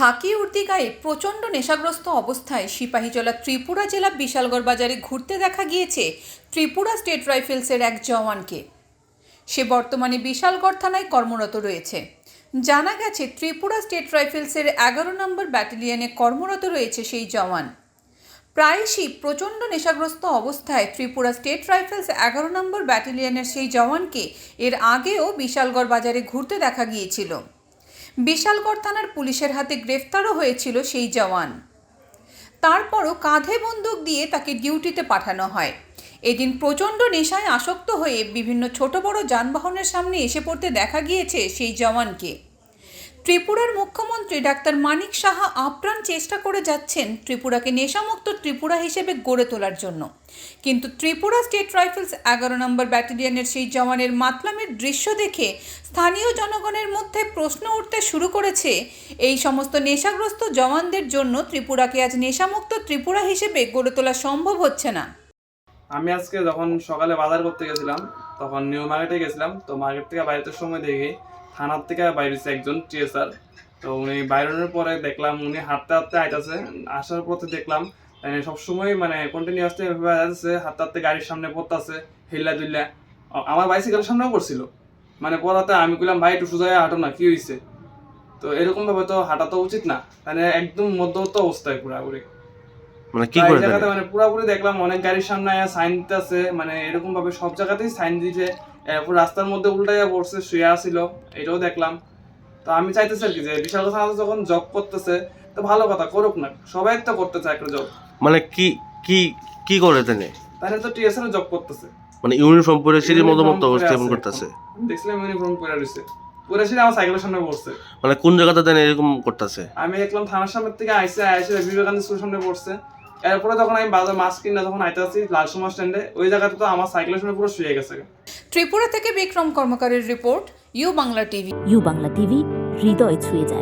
খাকি উর্দি গায়ে প্রচণ্ড নেশাগ্রস্ত অবস্থায় সিপাহীজলা ত্রিপুরা জেলা বিশালগড় বাজারে ঘুরতে দেখা গিয়েছে ত্রিপুরা স্টেট রাইফেলসের এক জওয়ানকে। সে বর্তমানে বিশালগড় থানায় কর্মরত রয়েছে। জানা গেছে, ত্রিপুরা স্টেট রাইফেলসের এগারো নম্বর ব্যাটালিয়নে কর্মরত রয়েছে সেই জওয়ান। প্রায়শই প্রচণ্ড নেশাগ্রস্ত অবস্থায় ত্রিপুরা স্টেট রাইফেলস এগারো নম্বর ব্যাটালিয়নের সেই জওয়ানকে এর আগেও বিশালগড় বাজারে ঘুরতে দেখা গিয়েছিল। বিশালগড় থানার পুলিশের হাতে গ্রেফতারও হয়েছিল সেই জওয়ান। তারপরও কাঁধে বন্দুক দিয়ে তাকে ডিউটিতে পাঠানো হয়। এদিন প্রচণ্ড নেশায় আসক্ত হয়ে বিভিন্ন ছোট বড় যানবাহনের সামনে এসে পড়তে দেখা গিয়েছে সেই জওয়ানকে। ত্রিপুরার মুখ্যমন্ত্রী ডাক্তার মানিক সাহা আপ্রাণ চেষ্টা করে যাচ্ছেন ত্রিপুরাকে নেশামুক্ত ত্রিপুরা হিসেবে গড়ে তোলার জন্য। কিন্তু ত্রিপুরা স্টেট রাইফেলস এগারো নম্বর ব্যাটালিয়নের সেই জওয়ানের মাতলামের দৃশ্য দেখে স্থানীয় জনগণের মধ্যে প্রশ্ন উঠতে শুরু করেছে, এই সমস্ত নেশাগ্রস্ত জওয়ানদের জন্য ত্রিপুরাকে আজ নেশামুক্ত ত্রিপুরা হিসেবে গড়ে তোলা সম্ভব হচ্ছে না। আমি আজকে যখন সকালে বাজার করতে গেছিলাম, তখন নিউ মার্কেটে গেছিলাম, তো মার্কেট থেকে বাইরের সময় দেখি থানার থেকে বাইরেছে একজন টিএসআর। তো উনি বাইরের পরে দেখলাম উনি হাঁটতে হাঁটতে আইতাছে। আসার পথে দেখলাম মানে সবসময় মানে কন্টিনিউয়াসলি এভাবে আসছে হাঁটতে হাঁটতে গাড়ির সামনে পড়তাছে হিল্লা দুল্লা। আমার বাইসাইকেলের সামনেও পড়ছিল। মানে পড়াতে আমি কইলাম ভাই একটু সোজা হাঁটো না কি হয়েছে তো এরকম ভাবে তো হাঁটা তো উচিত না। মানে একদম মধ্যবর্তী অবস্থায় পুরাপুরি। মানে কি করে মানে পুরোপুরি দেখলাম অনেক গাড়ির সামনে সাইন দিতেছে। মানে এরকম ভাবে সব জায়গাতেই সাইন দিছে। এরপর রাস্তার মধ্যে উল্টাইয়া পড়ছে শুয়ে আসিল এটাও দেখলাম। তো আমি চাইতেছি আর কি যে বিশাল কথা যখন জব করতেছে তো ভালো কথা করুক না সবাই তো করতে চায় একটা জব মানে কি কি কি করে দেন তাহলে তো টিএসএল জব করতেছে। মানে ইউনিফর্ম পরে সিঁড়ির মতো মতো অবস্থা এমন। করতেছে। দেখছিলাম ইউনিফর্ম পরে রয়েছে। পরে সেটা আমার সাইকেলের সামনে পড়ছে। মানে কোন জায়গাতে দেন এরকম করতেছে? আমি দেখলাম থানার সামনে থেকে আইসে আইসে বিবেকানন্দ স্কুলের সামনে পড়ছে। এরপরে যখন আমি বাজার মাছ কিনা যখন আইতে আসি লাল সময় স্ট্যান্ডে ওই জায়গাতে তো আমার সাইকেলের সঙ্গে পুরো শুয়ে গেছে। ত্রিপুরা থেকে Bikram কর্মকারের report U Bangla TV. U Bangla TV হৃদয় ছুঁয়ে যায়।